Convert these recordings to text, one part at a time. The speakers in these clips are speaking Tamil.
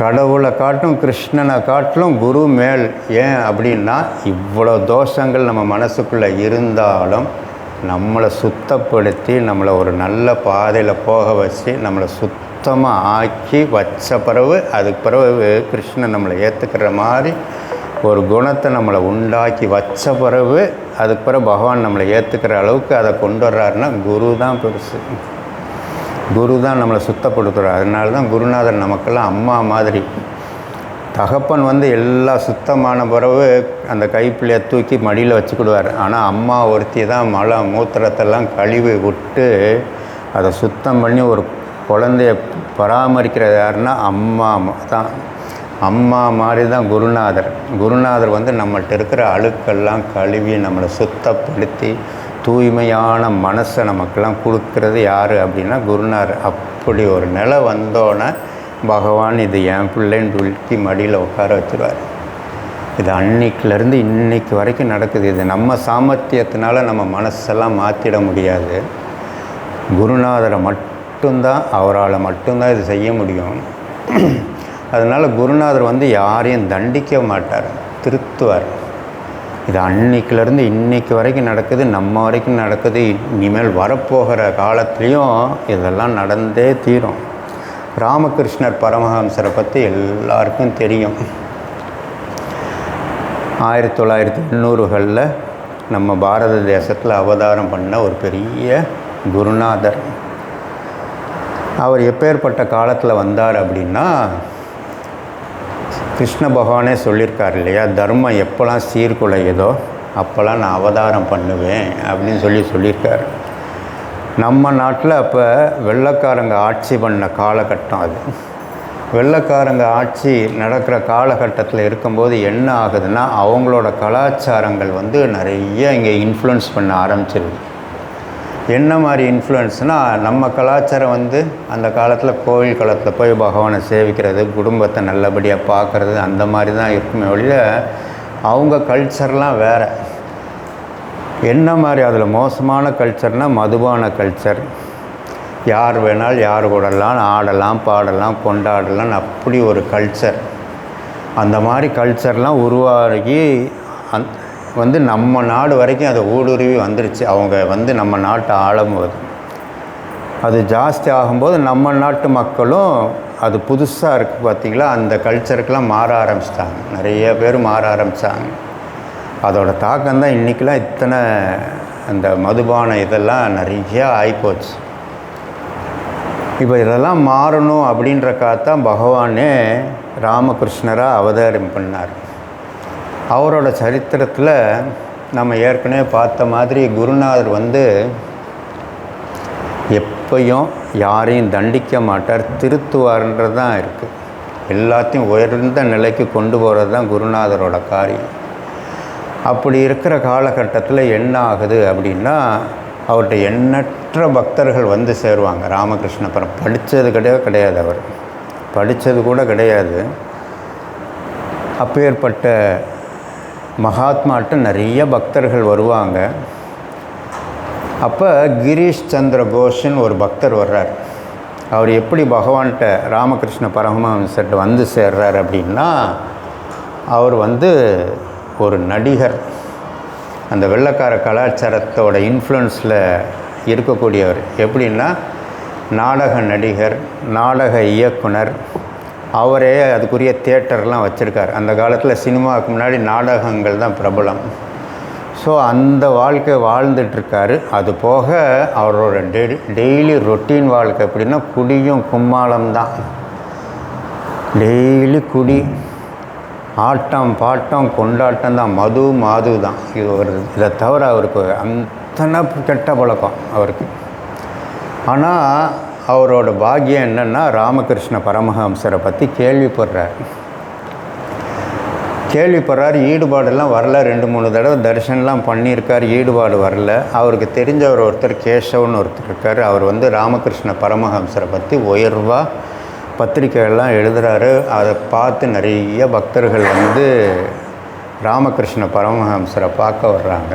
கடவுளை காட்டும் கிருஷ்ணனை காட்டிலும் குரு மேல். ஏன் அப்படின்னா இவ்வளோ தோஷங்கள் நம்ம மனசுக்குள்ளே இருந்தாலும் நம்மளை சுத்தப்படுத்தி நம்மளை ஒரு நல்ல பாதையில் போக வச்சு நம்மளை சுத்தமாக ஆக்கி வச்ச பிறகு அதுக்கு பிறகு கிருஷ்ணன் நம்மளை ஏற்றுக்கிற மாதிரி ஒரு குணத்தை நம்மளை உண்டாக்கி வச்ச பிறகு அதுக்கு பிறகு பகவான் நம்மளை ஏற்றுக்கிற அளவுக்கு அதை கொண்டு வர்றாருன்னா குரு தான் பெருசு. குரு தான் நம்மளை சுத்தப்படுத்துகிறார் அதனால தான் குருநாதர் நமக்கெல்லாம் அம்மா மாதிரி. தகப்பன் வந்து எல்லாம் சுத்தமான பிறகு அந்த கைப்பிள்ளையை தூக்கி மடியில் வச்சுக்கிடுவார். ஆனால் அம்மா ஒருத்தி தான் மலை மூத்திரத்தெல்லாம் கழுவி விட்டு அதை சுத்தம் பண்ணி ஒரு குழந்தைய பராமரிக்கிறது யாருன்னா அம்மா தான். அம்மா மாதிரி தான் குருநாதர். குருநாதர் வந்து நம்மள்ட்ட இருக்கிற அழுக்கெல்லாம் கழுவி நம்மளை சுத்தப்படுத்தி தூய்மையான மனசை நமக்கெல்லாம் கொடுக்கறது யார் அப்படின்னா குருநார் அப்படி ஒரு நிலை வந்தோன்னே பகவான் இது என் பிள்ளைன்னு துளுக்கி மடியில் உட்கார வச்சுருவார். இது அன்னைக்கிலேருந்து இன்னைக்கு வரைக்கும் நடக்குது. இது நம்ம சாமர்த்தியத்தினால நம்ம மனசெல்லாம் மாற்றிட முடியாது. குருநாதரை மட்டும்தான் அவரால் மட்டும்தான் இது செய்ய முடியும். அதனால் குருநாதர் வந்து யாரையும் தண்டிக்க மாட்டார். திருத்துவார். இது அன்னைக்கிலேருந்து இன்னைக்கு வரைக்கும் நடக்குது நம்ம வரைக்கும் நடக்குது. இனிமேல் வரப்போகிற காலத்துலேயும் இதெல்லாம் நடந்தே தீரும். ராமகிருஷ்ணர் பரமஹம்சரை பற்றி எல்லாருக்கும் தெரியும். ஆயிரத்தி தொள்ளாயிரத்தி எண்ணூறுகளில் நம்ம பாரத தேசத்தில் அவதாரம் பண்ண ஒரு பெரிய குருநாதர். அவர் எப்பேற்பட்ட காலத்தில் வந்தார் அப்படின்னா கிருஷ்ண பகவானே சொல்லியிருக்கார் இல்லையா? தர்மம் எப்போல்லாம் சீர்குலையுதோ அப்போல்லாம் நான் அவதாரம் பண்ணுவேன் அப்படின்னு சொல்லி சொல்லியிருக்கார் நம்ம நாட்டில் அப்போ வெள்ளக்காரங்க ஆட்சி பண்ண காலகட்டம் அது. வெள்ளக்காரங்க ஆட்சி நடக்கிற காலகட்டத்தில் இருக்கும்போது என்ன ஆகுதுன்னா அவங்களோட கலாச்சாரங்கள் வந்து நிறைய இங்கே இன்ஃப்ளூயன்ஸ் பண்ண ஆரம்பிச்சிருது. என்ன மாதிரி இன்ஃப்ளூயன்ஸ்னால் நம்ம கலாச்சாரம் வந்து அந்த காலத்தில் கோவில் காலத்தில் போய் பகவானை சேவிக்கிறது குடும்பத்தை நல்லபடியாக பார்க்குறது அந்த மாதிரி தான் இருக்குமே ஒழிய அவங்க கல்ச்சர்லாம் வேறு. என்ன மாதிரி அதில் மோசமான கல்ச்சர்னால் மதுபான கல்ச்சர் யார் வேணாலும் யார் கூடலாம் ஆடலாம் பாடலாம் கொண்டாடலாம் அப்படி ஒரு கல்ச்சர் அந்த மாதிரி கல்ச்சர்லாம் உருவாகி அந் வந்து நம்ம நாடு வரைக்கும் அது ஊடுருவி வந்துருச்சு. அவங்க வந்து நம்ம நாட்டை ஆளும்போது. அது ஜாஸ்தி ஆகும்போது நம்ம நாட்டு மக்களும் அது புதுசாக இருக்குது பார்த்திங்களா அந்த கல்ச்சருக்கெலாம் மாற ஆரம்பிச்சிட்டாங்க. நிறைய பேர் மாற ஆரம்பித்தாங்க அதோட தாக்கம் தான் இன்றைக்கெலாம் இத்தனை அந்த மதுபான இதெல்லாம் நிறையா ஆகிப்போச்சு இப்போ இதெல்லாம் மாறணும் அப்படின்ற காத்தான் பகவானே ராமகிருஷ்ணராக அவதாரம் பண்ணார். அவரோட சரித்திரத்தில் நம்ம ஏற்கனவே பார்த்த மாதிரி குருநாதர் வந்து எப்பையும் யாரையும் தண்டிக்க மாட்டார். திருத்துவார்ன்றது தான் இருக்குது எல்லாத்தையும் உயர்ந்த நிலைக்கு கொண்டு போகிறது தான் குருநாதரோட காரியம். அப்படி இருக்கிற காலகட்டத்தில் என்ன ஆகுது அப்படின்னா அவர்கிட்ட எண்ணற்ற பக்தர்கள் வந்து சேருவாங்க. ராமகிருஷ்ண பரம் படித்தது கிடையாது கிடையாது அவர். படித்தது கூட கிடையாது. அப்பேற்பட்ட மகாத்மாட்ட நிறைய பக்தர்கள் வருவாங்க. அப்போ கிரீஷ் சந்திர கோஷன் ஒரு பக்தர் வர்றார். அவர் எப்படி பகவான்கிட்ட ராமகிருஷ்ண பரமஹம்சர்கிட்ட வந்து சேர்றார் அப்படின்னா அவர் வந்து ஒரு நடிகர். அந்த வெள்ளக்கார கலாச்சாரத்தோட இன்ஃப்ளூயன்ஸில் இருக்கக்கூடியவர். எப்படின்னா நாடக நடிகர் நாடக இயக்குனர் அவரே அதுக்குரிய தேட்டர்லாம் வச்சுருக்கார். அந்த காலத்தில் சினிமாவுக்கு முன்னாடி நாடகங்கள் தான் பிரபலம். ஸோ அந்த வாழ்க்கை வாழ்ந்துட்டுருக்காரு அது போக அவரோட டெ டெய்லி ரொட்டீன் வாழ்க்கை எப்படின்னா குடியும் கும்மாளம் தான். டெய்லி குடி. ஆட்டம் பாட்டம் கொண்டாட்டம் தான். மது மாது தான். இது ஒரு இதை தவிர அவருக்கு அத்தனை கெட்ட பழக்கம் அவருக்கு. ஆனால் அவரோட பாக்கியம் என்னென்னா ராமகிருஷ்ண பரமஹம்சரை பற்றி கேள்விப்படுறார். கேள்விப்படுறார் ஈடுபாடெல்லாம் வரல. ரெண்டு மூணு தடவை தரிசனம்லாம் பண்ணியிருக்கார் ஈடுபாடு வரல. அவருக்கு தெரிஞ்சவர் ஒருத்தர் கேசவன் ஒருத்தர் இருக்கார். அவர் வந்து ராமகிருஷ்ண பரமஹம்சரை பற்றி உயர்வாக பத்திரிக்கைகள்லாம் எழுதுகிறாரு அதை பார்த்து நிறைய பக்தர்கள் வந்து ராமகிருஷ்ண பரமஹம்சரை பார்க்க வர்றாங்க.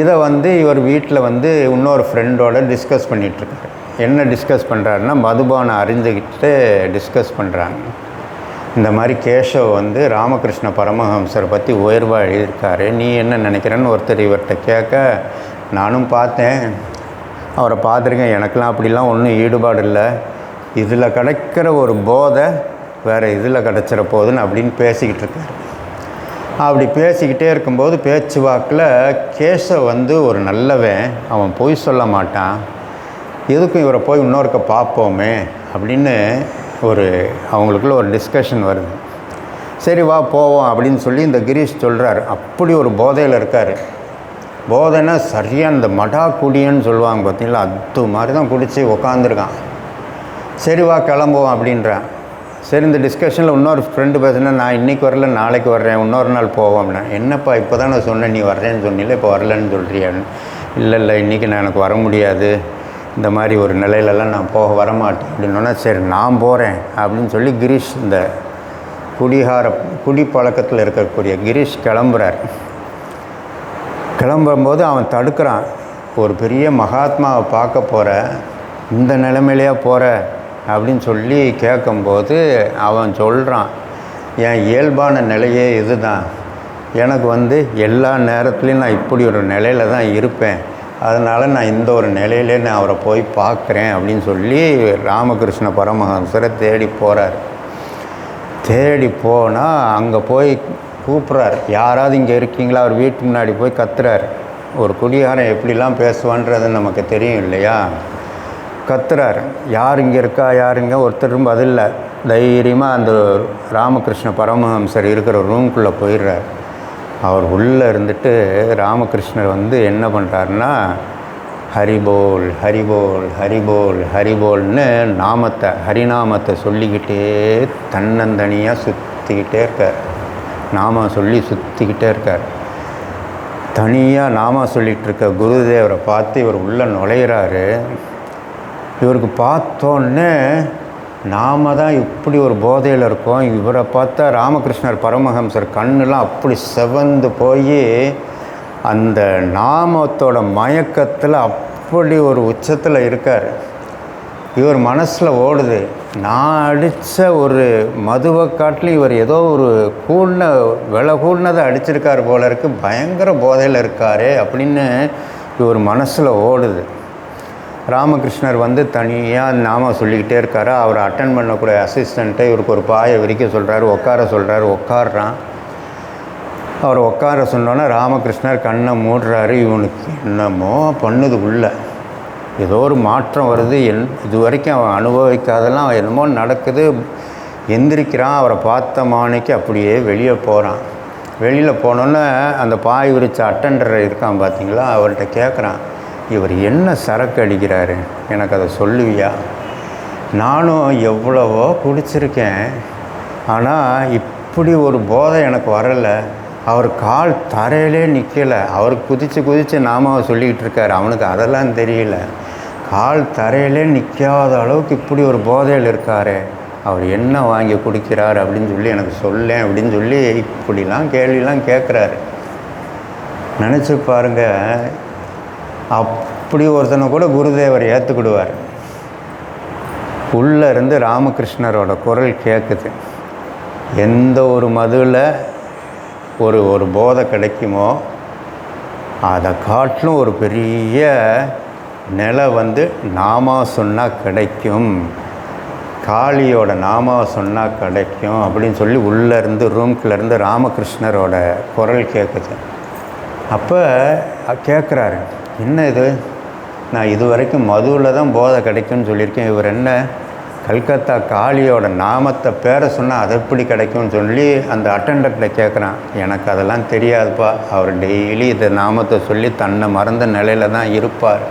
இதை வந்து இவர் வீட்டில் வந்து இன்னொரு ஃப்ரெண்டோட டிஸ்கஸ் பண்ணிகிட்ருக்காரு என்ன டிஸ்கஸ் பண்ணுறாருன்னா மதுபானை அறிந்துக்கிட்டு டிஸ்கஸ் பண்ணுறாங்க இந்த மாதிரி கேஷவ் வந்து ராமகிருஷ்ண பரமஹம்சரை பற்றி உயர்வாக எழுதியிருக்காரு. நீ என்ன நினைக்கிறேன்னு ஒருத்தர் இவர்கிட்ட கேட்க நானும் பார்த்தேன். அவரை பார்த்துருக்கேன். எனக்கெலாம் அப்படிலாம் ஒன்றும் ஈடுபாடு இல்லை. இதில் கிடைக்கிற ஒரு போதை வேறு இதில் கிடச்சிட போகுதுன்னு அப்படின்னு பேசிக்கிட்டு இருக்காரு. அப்படி பேசிக்கிட்டே இருக்கும்போது பேச்சுவாக்கில் கேஷவ் வந்து ஒரு நல்லவன். அவன் பொய் சொல்ல மாட்டான். எதுக்கும் இவரை போய் இன்னொருக்க பார்ப்போமே அப்படின்னு ஒரு அவங்களுக்குள்ள ஒரு டிஸ்கஷன் வருது. சரி வா போவோம் அப்படின்னு சொல்லி இந்த கிரீஷ் சொல்கிறார் அப்படி ஒரு போதையில் இருக்கார். போதைன்னா சரியாக இந்த மடா குடியன்னு சொல்லுவாங்க பார்த்தீங்களா? அது மாதிரி தான் குடித்து உக்காந்துருக்கான். சரி வா கிளம்புவோம் அப்படின்றான் சரி இந்த டிஸ்கஷனில் இன்னொரு ஃப்ரெண்டு பேசுனா நான் இன்றைக்கி வரல நாளைக்கு வர்றேன் இன்னொரு நாள் போவோம் அப்படின்னா என்னப்பா இப்போ தான் நான் சொன்னேன் நீ வர்றேன்னு சொன்னில இப்போ வரலன்னு சொல்கிறியான்னு இல்லை இல்லை இன்றைக்கி நான் எனக்கு வர முடியாது. இந்த மாதிரி ஒரு நிலையிலலாம் நான் போக வரமாட்டேன். அப்படின்னோன்னா சரி நான் போகிறேன் அப்படின்னு சொல்லி கிரீஷ் இந்த குடிகார குடிப்பழக்கத்தில் இருக்கக்கூடிய கிரீஷ் கிளம்புறார். கிளம்பும்போது அவன் தடுக்கிறான். ஒரு பெரிய மகாத்மாவை பார்க்க போகிற இந்த நிலைமையிலேயே போகிற அப்படின்னு சொல்லி கேட்கும்போது அவன் சொல்கிறான் என் இயல்பான நிலையே இதுதான். எனக்கு வந்து எல்லா நேரத்துலையும் நான் இப்படி ஒரு நிலையில தான் இருப்பேன். அதனால் நான் இந்த ஒரு நிலையிலே நான் அவரை போய் பார்க்குறேன் அப்படின்னு சொல்லி ராமகிருஷ்ண பரமஹம்சரை தேடி போகிறார் தேடி போனால் அங்கே போய் கூப்பிட்றாரு யாராவது இங்கே இருக்கீங்களா? அவர் வீட்டு முன்னாடி போய் கத்துறாரு. ஒரு குடிகாரன் எப்படிலாம் பேசுவான்றது நமக்கு தெரியும் இல்லையா? கத்துறாரு. யார் இங்கே இருக்கா? யாருங்க ஒருத்தரும் பதில்லை தைரியமாக அந்த ராமகிருஷ்ண பரமஹம்சர் இருக்கிற ரூம்குள்ளே போயிடுறார். அவர் உள்ளே இருந்துட்டு ராமகிருஷ்ணர் வந்து என்ன பண்ணுறாருன்னா ஹரிபோல் ஹரிபோல் ஹரிபோல் ஹரிபோல்னு நாமத்தை ஹரிநாமத்தை சொல்லிக்கிட்டே தன்னந்தனியாக சுற்றிக்கிட்டே இருக்கார். நாம சொல்லி சுற்றிக்கிட்டே இருக்கார். தனியாக நாம சொல்லிகிட்டு இருக்க குருதேவரை பார்த்து இவர் உள்ளே நுழையிறாரு. இவருக்கு பார்த்தோன்னே நாம தான் இப்படி ஒரு போதையில் இருக்கோம். இவரை பார்த்தா ராமகிருஷ்ணர் பரமஹம்சர் கண்ணெலாம் அப்படி செவந்து போய் அந்த நாமத்தோட மயக்கத்தில் அப்படி ஒரு உச்சத்தில் இருக்கார். இவர் மனசில் ஓடுது. நான் அடித்த ஒரு மதுவை காட்டிலும் இவர் ஏதோ ஒரு கூழ்ன விலை கூழ்னதை அடிச்சிருக்கார் போல இருக்குது பயங்கர போதையில் இருக்காரே அப்படின்னு இவர் மனசில் ஓடுது. ராமகிருஷ்ணர் வந்து தனியாக நாம சொல்லிக்கிட்டே இருக்காரு. அவர் அட்டன் பண்ணக்கூடிய அசிஸ்டண்ட்டை இவருக்கு ஒரு பாயை விரிக்க சொல்கிறாரு உட்கார சொல்கிறாரு உட்காடுறான் அவர் உட்கார சொன்னோன்னே ராமகிருஷ்ணர் கண்ணை மூடுறாரு. இவனுக்கு என்னமோ பண்ணுது உள்ள. ஏதோ ஒரு மாற்றம் வருது. என் இது வரைக்கும் அவன் அனுபவிக்காதெல்லாம் அவன் என்னமோ நடக்குது. எந்திரிக்கிறான். அவரை பார்த்த மாணிக்கு அப்படியே வெளியே போகிறான் வெளியில் போனோன்னே அந்த பாய் விரிச்ச அட்டண்டர் இருக்கான் பார்த்தீங்களா அவர்கிட்ட கேட்குறான் இவர் என்ன சரக்கு அடிக்கிறாரு? எனக்கு அதை சொல்லுவியா? நானும் எவ்வளவோ குடிச்சிருக்கேன். ஆனால் இப்படி ஒரு போதை எனக்கு வரலை. அவர் கால் தரையிலே நிற்கலை அவர் குதித்து குதித்து நாம சொல்லிக்கிட்டு இருக்கார். அவனுக்கு அதெல்லாம் தெரியல. கால் தரையிலே நிற்காத அளவுக்கு இப்படி ஒரு போதையில் இருக்கார். அவர் என்ன வாங்கி குடிக்கிறார் அப்படின்னு சொல்லி எனக்கு சொல்லேன் அப்படின்னு சொல்லி இப்படிலாம் கேள்விலாம் கேட்குறாரு நினச்சி பாருங்க அப்படி ஒருத்தனை கூட குருதேவர் ஏற்றுக்கிடுவார் உள்ளே இருந்து ராமகிருஷ்ணரோட குரல் கேட்குது எந்த ஒரு மதுவில் ஒரு ஒரு போதை கிடைக்குமோ அதை காட்டிலும் ஒரு பெரிய நிலை வந்து நாமா சொன்னால் கிடைக்கும். காளியோட நாமா சொன்னால் கிடைக்கும் அப்படின்னு சொல்லி உள்ளேருந்து ரூம்குள்ளேருந்து ராமகிருஷ்ணரோட குரல் கேட்குது அப்போ கேட்குறாரு என்ன இது? நான் இது வரைக்கும் மதுவில் தான் போதை கிடைக்கும்னு சொல்லியிருக்கேன். இவர் என்ன கல்கத்தா காளியோட நாமத்தை பேரை சொன்னால் அது எப்படி கிடைக்கும்னு சொல்லி அந்த அட்டண்டர்கிட்ட கேட்குறான் எனக்கு அதெல்லாம் தெரியாதுப்பா. அவர் டெய்லி இந்த நாமத்தை சொல்லி தன்னை மறந்த நிலையில தான் இருப்பார்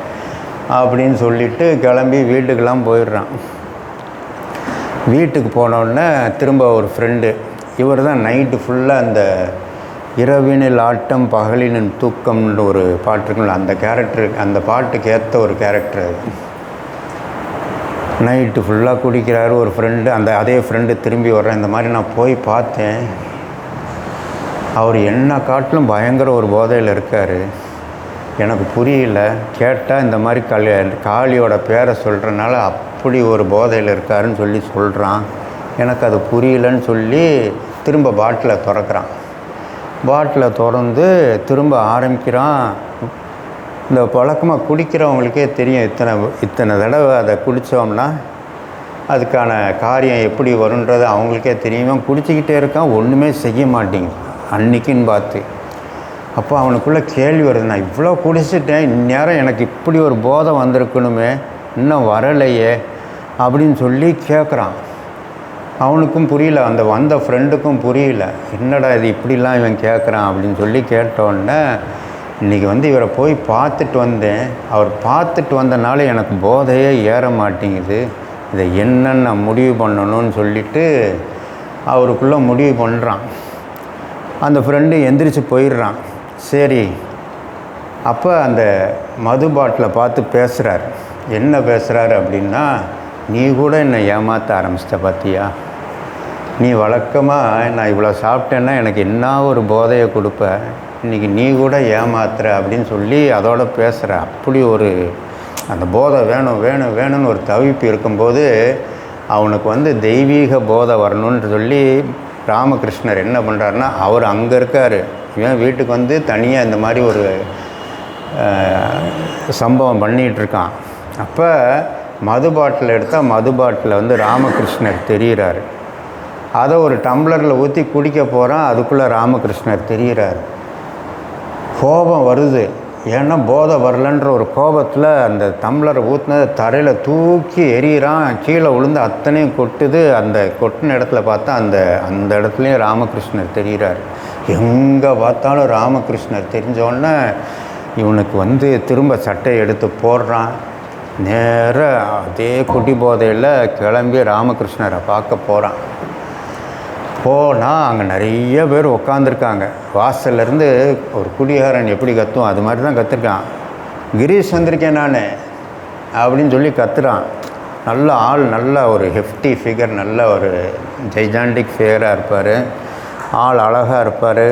அப்படின்னு சொல்லிட்டு கிளம்பி வீட்டுக்கெல்லாம் போயிடுறான். வீட்டுக்கு போனோடனே திரும்ப ஒரு ஃப்ரெண்டு இவர் தான் நைட்டு ஃபுல்லாக அந்த இரவினில் ஆட்டம் பகலினின் தூக்கம்னு ஒரு பாட்டு அந்த கேரக்டர் அந்த பாட்டுக்கு ஏற்ற ஒரு கேரக்டர் அது நைட்டு ஃபுல்லாக குடிக்கிறாரு ஒரு ஃப்ரெண்டு அந்த அதே ஃப்ரெண்டு திரும்பி வர்றேன். இந்த மாதிரி நான் போய் பார்த்தேன். அவர் என்ன காட்டிலும் பயங்கர ஒரு போதையில் இருக்கார். எனக்கு புரியல. கேட்டால் இந்த மாதிரி கல் காளியோட பேரை சொல்கிறனால அப்படி ஒரு போதையில் இருக்காருன்னு சொல்லி சொல்கிறான் எனக்கு அது புரியலன்னு சொல்லி திரும்ப பாட்டில் திறக்கிறான். பாட்டிலை திறந்து திரும்ப ஆரம்பிக்கிறான். இந்த பழக்கமாக குடிக்கிறவங்களுக்கே தெரியும் இத்தனை இத்தனை தடவை அதை குடித்தோம்னா அதுக்கான காரியம் எப்படி வருன்றது அவங்களுக்கே தெரியுமா. குடிச்சிக்கிட்டே இருக்கான் ஒன்றுமே செய்ய மாட்டேங்க அன்னைக்குன்னு பார்த்து. அப்போ அவனுக்குள்ளே கேள்வி வருது நான் இவ்வளோ குடிச்சிட்டேன் இந்நேரம் எனக்கு இப்படி ஒரு போதை வந்திருக்கணுமே இன்னும் வரலையே அப்படின்னு சொல்லி கேட்குறான் அவனுக்கும் புரியல அந்த வந்த ஃப்ரெண்டுக்கும் புரியல. என்னடா இது இப்படிலாம் இவன் கேட்குறான் அப்படின்னு சொல்லி கேட்டோன்னே இன்றைக்கி வந்து இவரை போய் பார்த்துட்டு வந்தேன். அவர் பார்த்துட்டு வந்தனால எனக்கு போதையே ஏற மாட்டேங்குது. இதை என்னென்ன முடிவு பண்ணணும்னு சொல்லிட்டு அவருக்குள்ளே முடிவு பண்ணுறான் அந்த ஃப்ரெண்டு எந்திரிச்சு போயிடுறான். சரி அப்போ அந்த மது பாட்டில் பார்த்து பேசுகிறார் என்ன பேசுகிறாரு அப்படின்னா நீ கூட என்னை ஏமாற்ற ஆரம்பிச்சிட்ட பார்த்தியா நீ வழக்கமாக நான் இவ்வளோ சாப்பிட்டேன்னா எனக்கு என்ன ஒரு போதையை கொடுப்ப? இன்றைக்கி நீ கூட ஏமாத்துற அப்படின்னு சொல்லி அதோட பேசுகிற அப்படி ஒரு அந்த போதை வேணும் வேணும் வேணும்னு ஒரு தவிப்பு இருக்கும்போது அவனுக்கு வந்து தெய்வீக போதை வரணும்னு சொல்லி ராமகிருஷ்ணர் என்ன பண்ணுறாருன்னா அவர் அங்கே இருக்கார். இவன் வீட்டுக்கு வந்து தனியாக இந்த மாதிரி ஒரு சம்பவம் பண்ணிகிட்ருக்கான் அப்போ மது பாட்டில் எடுத்தால் மது பாட்டில் வந்து ராமகிருஷ்ணர் தெரிகிறாரு அதை ஒரு டம்ளரில் ஊற்றி குடிக்க போகிறான் அதுக்குள்ளே ராமகிருஷ்ணர் தெரிகிறார் கோபம் வருது. ஏன்னா போதை வரலன்ற ஒரு கோபத்தில் அந்த டம்ளரை ஊற்றினதை தரையில் தூக்கி எரியிறான் கீழே விழுந்து அத்தனையும் கொட்டுது. அந்த கொட்டின இடத்துல பார்த்தா அந்த அந்த இடத்துலையும் ராமகிருஷ்ணர் தெரிகிறார் எங்கே பார்த்தாலும் ராமகிருஷ்ணர் தெரிஞ்சோடனே இவனுக்கு வந்து திரும்ப சட்டையை எடுத்து போடுறான். நேராக அதே குட்டி போதையில் கிளம்பி ராமகிருஷ்ணரை பார்க்க போகிறான் போனால் அங்கே நிறைய பேர் உக்காந்துருக்காங்க. வாசல்லேருந்து ஒரு குடிகாரன் எப்படி கத்தும் அது மாதிரி தான் கற்றுருக்கான் கிரீஷ் வந்திருக்கேன் நான் அப்படின்னு சொல்லி கத்துறான். நல்ல ஆள் நல்ல ஒரு ஹெஃப்டி ஃபிகர் நல்ல ஒரு ஜைஜாண்டிக் ஃபிகராக இருப்பார். ஆள் அழகாக இருப்பார்.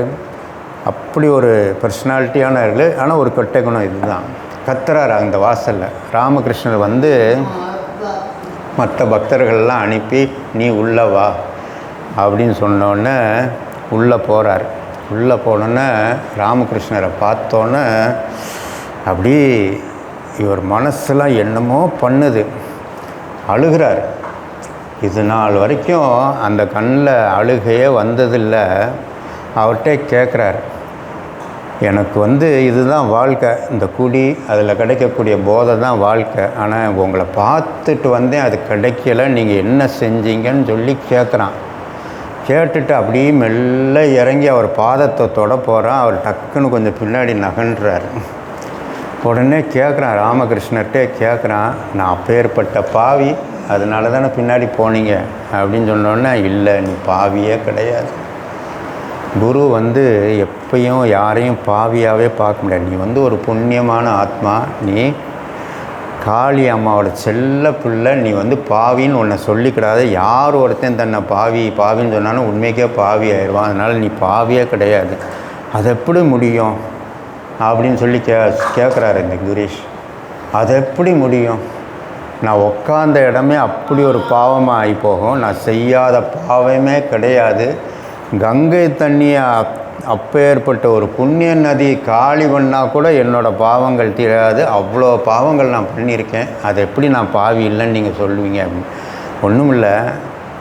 அப்படி ஒரு பர்சனாலிட்டியான இருக்கு ஆனால் ஒரு கொட்டை குணம் இதுதான். கத்துறாரு அந்த வாசலில். ராமகிருஷ்ணர் வந்து மற்ற பக்தர்கள்லாம் அனுப்பி நீ உள்ளே வா அப்படின்னு சொன்னோடனே உள்ளே போகிறார் உள்ளே போனோன்னே ராமகிருஷ்ணரை பார்த்தோன்னே அப்படி இவர் மனசெலாம் என்னமோ பண்ணுது. அழுகிறார். இது நாள் வரைக்கும் அந்த கண்ணில் அழுகையே வந்ததில்லை. அவர்கிட்ட கேட்குறார். எனக்கு வந்து இதுதான் வாழ்க்கை. இந்த குடி அதில் கிடைக்கக்கூடிய போதை தான் வாழ்க்கை. ஆனால் உங்களை பார்த்துட்டு வந்தேன் அது கிடைக்கல நீங்கள் என்ன செஞ்சீங்கன்னு சொல்லி கேட்குறான். கேட்டுட்டு அப்படியே மெல்ல இறங்கி அவர் பாதத்தை தொட போகிறான் அவர் டக்குன்னு கொஞ்சம் பின்னாடி நகன்றார். உடனே கேட்குறான் ராமகிருஷ்ணர்கிட்டே கேட்குறான் நான் அப்பேற்பட்ட பாவி அதனால தானே பின்னாடி போனீங்க? அப்படின்னு சொன்னோன்னே இல்லை நீ பாவியே கிடையாது. குரு வந்து எப்பயும் யாரையும் பாவியாகவே பார்க்க முடியாது. நீ வந்து ஒரு புண்ணியமான ஆத்மா நீ காளி அம்மாவோட செல்ல பிள்ளை நீ வந்து பாவின்னு உன்னை சொல்லிக்கிடாத. யார் ஒருத்தன் தன்னை பாவி பாவின்னு சொன்னாலும் உண்மைக்கே பாவி ஆயிடுவான். அதனால் நீ பாவியே கிடையாது. அது எப்படி முடியும்? அப்படின்னு சொல்லி கே கேட்குறாரு இந்த குரீஷ். அது எப்படி முடியும்? நான் உட்காந்த இடமே அப்படி ஒரு பாவமாக ஆகி போகும். நான் செய்யாத பாவமே கிடையாது. கங்கை தண்ணியை அப்பேற்பட்ட ஒரு புண்ணிய நதி காலி பண்ணால் கூட என்னோடய பாவங்கள் தீராது. அவ்வளோ பாவங்கள் நான் பண்ணியிருக்கேன். அது எப்படி நான் பாவி இல்லைன்னு நீங்கள் சொல்லுவீங்க. அப்படின்னு ஒன்றும் இல்லை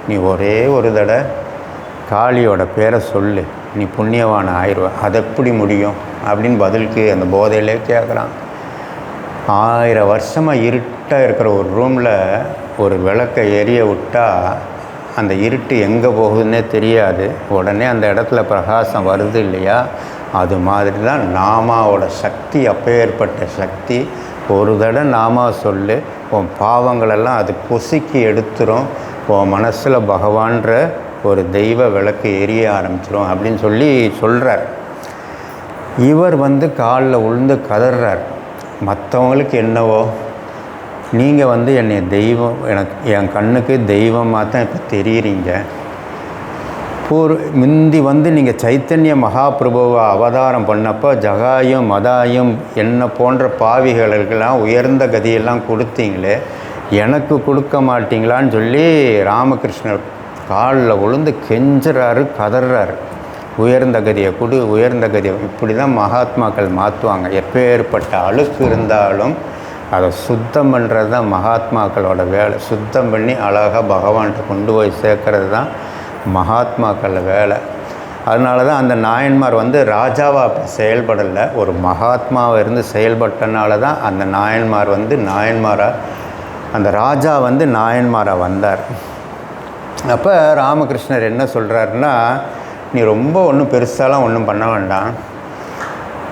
நீ ஒரே ஒரு தடவை காளியோட பேரை சொல்லு. நீ புண்ணியவான ஆயிடுவ அது எப்படி முடியும்? அப்படின்னு பதிலுக்கு அந்த போதையிலே கேட்குறான் ஆயிரம் வருஷமாக இருட்டாக இருக்கிற ஒரு ரூமில் ஒரு விளக்கை எரிய விட்டால் அந்த இருட்டு எங்கே போகுதுன்னே தெரியாது. உடனே அந்த இடத்துல பிரகாசம் வருது இல்லையா? அது மாதிரி தான் நாமாவோட சக்தி அப்பேற்பட்ட சக்தி. ஒரு தடவை நாமா சொல்லு உன் பாவங்களெல்லாம் அது பொசுக்கி எடுத்துரும். உன் மனசில் பகவான்ற ஒரு தெய்வ விளக்கு எரிய ஆரம்பிச்சிரும் அப்படின்னு சொல்லி சொல்கிறார் இவர் வந்து காலில் உளுந்து கதறார் மற்றவங்களுக்கு என்னவோ நீங்கள் வந்து என்னை தெய்வம் எனக்கு என் கண்ணுக்கு தெய்வமாக தான் இப்போ தெரியுறீங்க. பூர் முந்தி வந்து நீங்கள் சைத்தன்ய மகாபிரபுவை அவதாரம் பண்ணப்போ ஜகாயும் மதாயும் என்ன போன்ற பாவிகளுக்கெல்லாம் உயர்ந்த கதியெல்லாம் கொடுத்தீங்களே எனக்கு கொடுக்க மாட்டீங்களான்னு சொல்லி ராமகிருஷ்ணர் காலில் விழுந்து கெஞ்சுறாரு கதறாரு. உயர்ந்த கதியை கொடு உயர்ந்த கதியை இப்படி தான் மகாத்மாக்கள் மாற்றுவாங்க எப்பேற்பட்ட அழுக்கு இருந்தாலும் அதை சுத்தம் பண்ணுறது தான் மகாத்மாக்களோட வேலை. சுத்தம் பண்ணி அழகாக பகவான்கிட்ட கொண்டு போய் சேர்க்கறது தான் மகாத்மாக்கள் வேலை. அதனால தான் அந்த நாயன்மார் வந்து ராஜாவாக அப்போ செயல்படலை. ஒரு மகாத்மாவை இருந்து செயல்பட்டனால தான் அந்த நாயன்மார் வந்து நாயன்மாராக அந்த ராஜா வந்து நாயன்மாராக வந்தார். அப்போ ராமகிருஷ்ணர் என்ன சொல்கிறாருன்னா நீ ரொம்ப ஒன்றும் பெருசாலாம் ஒன்றும் பண்ண வேண்டாம்.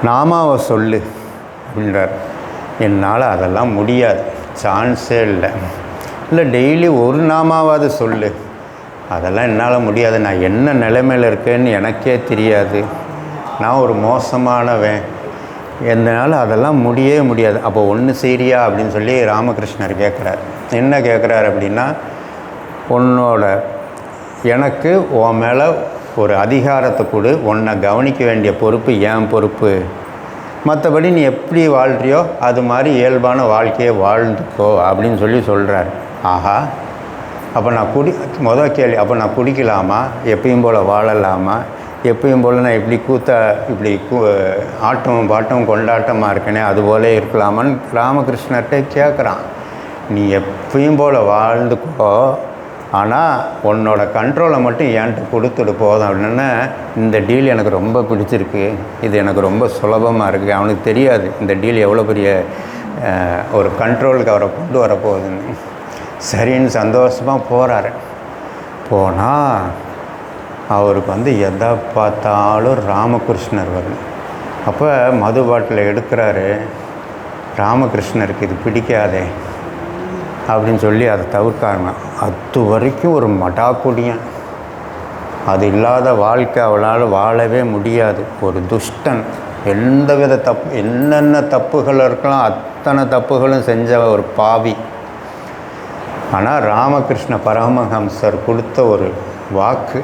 நாமாவை சொல்லு அப்படின்றார். என்னால் அதெல்லாம் முடியாது. சான்ஸே இல்லை. இல்லை டெய்லி ஒரு நாமாவது சொல்லு. அதெல்லாம் என்னால் முடியாது. நான் என்ன நிலைமையில் இருக்கேன்னு எனக்கே தெரியாது. நான் ஒரு மோசமானவன். என்னால் அதெல்லாம் முடியவே முடியாது. அப்போ ஒன்று செய்கிறியா அப்படின்னு சொல்லி ராமகிருஷ்ணர் கேட்குறார் என்ன கேட்குறாரு அப்படின்னா உன்னோட எனக்கு உன் மேலே ஒரு அதிகாரத்தை கொடு. உன்னை கவனிக்க வேண்டிய பொறுப்பு என் பொறுப்பு. மற்றபடி நீ எப்படி வாழ்கிறியோ அது மாதிரி இயல்பான வாழ்க்கையை வாழ்ந்துக்கோ அப்படின்னு சொல்லி சொல்கிறார் ஆஹா. அப்போ நான் குடி மொதல் கேள்வி அப்போ நான் குடிக்கலாமா? எப்பயும் போல் வாழலாமா? எப்பயும் போல் நான் இப்படி கூத்த இப்படி கூ ஆட்டம் பாட்டம் கொண்டாட்டமாக இருக்கனே அதுபோல இருக்கலாமான்னு ராமகிருஷ்ணர்கிட்ட கேட்குறான் நீ எப்பயும் போல் வாழ்ந்துக்கோ ஆனால் உன்னோட கண்ட்ரோலை மட்டும் என்கிட்ட கொடுத்துட்டு போதும் அப்படின்னா இந்த டீல் எனக்கு ரொம்ப பிடிச்சிருக்கு. இது எனக்கு ரொம்ப சுலபமாக இருக்குது அவனுக்கு தெரியாது இந்த டீல் எவ்வளோ பெரிய ஒரு கண்ட்ரோலுக்கு அவரை கொண்டு வரப்போகுதுன்னு சரின்னு சந்தோஷமாக போகிறாரு போனால் அவருக்கு வந்து எதை பார்த்தாலும் ராமகிருஷ்ணர் வருது அப்போ மது பாட்டில் எடுக்கிறாரு. ராமகிருஷ்ணருக்கு இது பிடிக்காதே. அப்படின்னு சொல்லி அதை தவிர்க்காங்க அது வரைக்கும் ஒரு மடாக்குடியன் அது இல்லாத வாழ்க்கை அவளால் வாழவே முடியாது. ஒரு துஷ்டன். எந்த வித தப்பு என்னென்ன தப்புகள் இருக்கலாம் அத்தனை தப்புகளும் செஞ்ச ஒரு பாவி. ஆனால் ராமகிருஷ்ண பரமஹம்சர் கொடுத்த ஒரு வாக்கு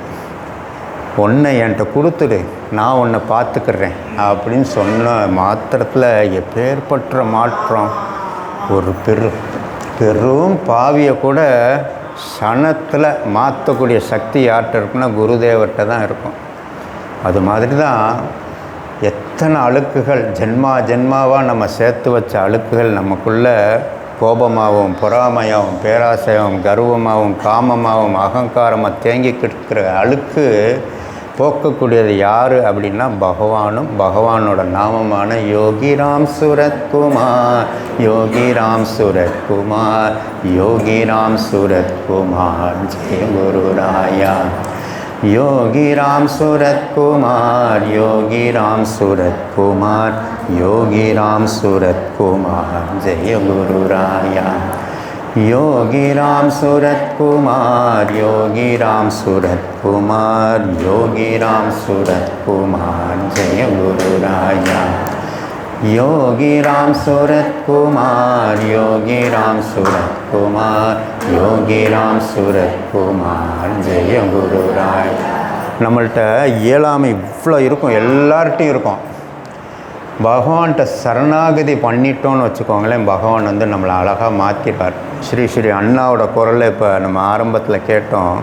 உன்னை என்கிட்ட கொடுத்துடு நான் உன்னை பார்த்துக்கிறேன் அப்படின்னு சொன்ன மாத்திரத்தில் எப்பேற்பட்ட மாற்றம்? ஒரு பெரு பெரும் பாவியை கூட சனத்தில் மாற்றக்கூடிய சக்தி யார்கிட்ட இருக்குன்னா குருதேவர்கிட்ட தான் இருக்கும். அது மாதிரி தான் எத்தனை அழுக்குகள் ஜென்மா ஜென்மாவாக நம்ம சேர்த்து வச்ச அழுக்குகள் நமக்குள்ள கோபமாகவும் பொறாமையாகவும் பேராசையாகவும் கர்வமாகவும் காமமாகவும் அகங்காரமாக தேங்கி கிடக்கிற அழுக்கு போக்கக்கூடியது யார் அப்படின்னா பகவானும் பகவானோட நாமமான யோகிராம் சுரத்குமார் யோகிராம் சுரத்குமார் யோகிராம் சுரத்குமார் ஜெய குருராயா योगी राम सूरत कुमार योगी राम सूरत कुमार योगी राम सूरत कुमार जय गुरु राया योगी राम सूरत कुमार योगी राम सूरत कुमार योगी राम सूरत कुमार जय गुरु राजा योगी राम सूरत कुमार योगी राम सूरत कुमार योगी राम सूरत कुमार जय गुरु ராய் நம்மள்கிட்ட இயலாமை இவ்வளோ இருக்கும் எல்லார்ட்டையும் இருக்கும் பகவான்கிட்ட சரணாகதி பண்ணிட்டோன்னு வச்சுக்கோங்களேன் பகவான் வந்து நம்மளை அழகாக மாற்றிப்பார் ஸ்ரீ ஸ்ரீ அண்ணாவோட குரலை இப்போ நம்ம ஆரம்பத்தில் கேட்டோம்.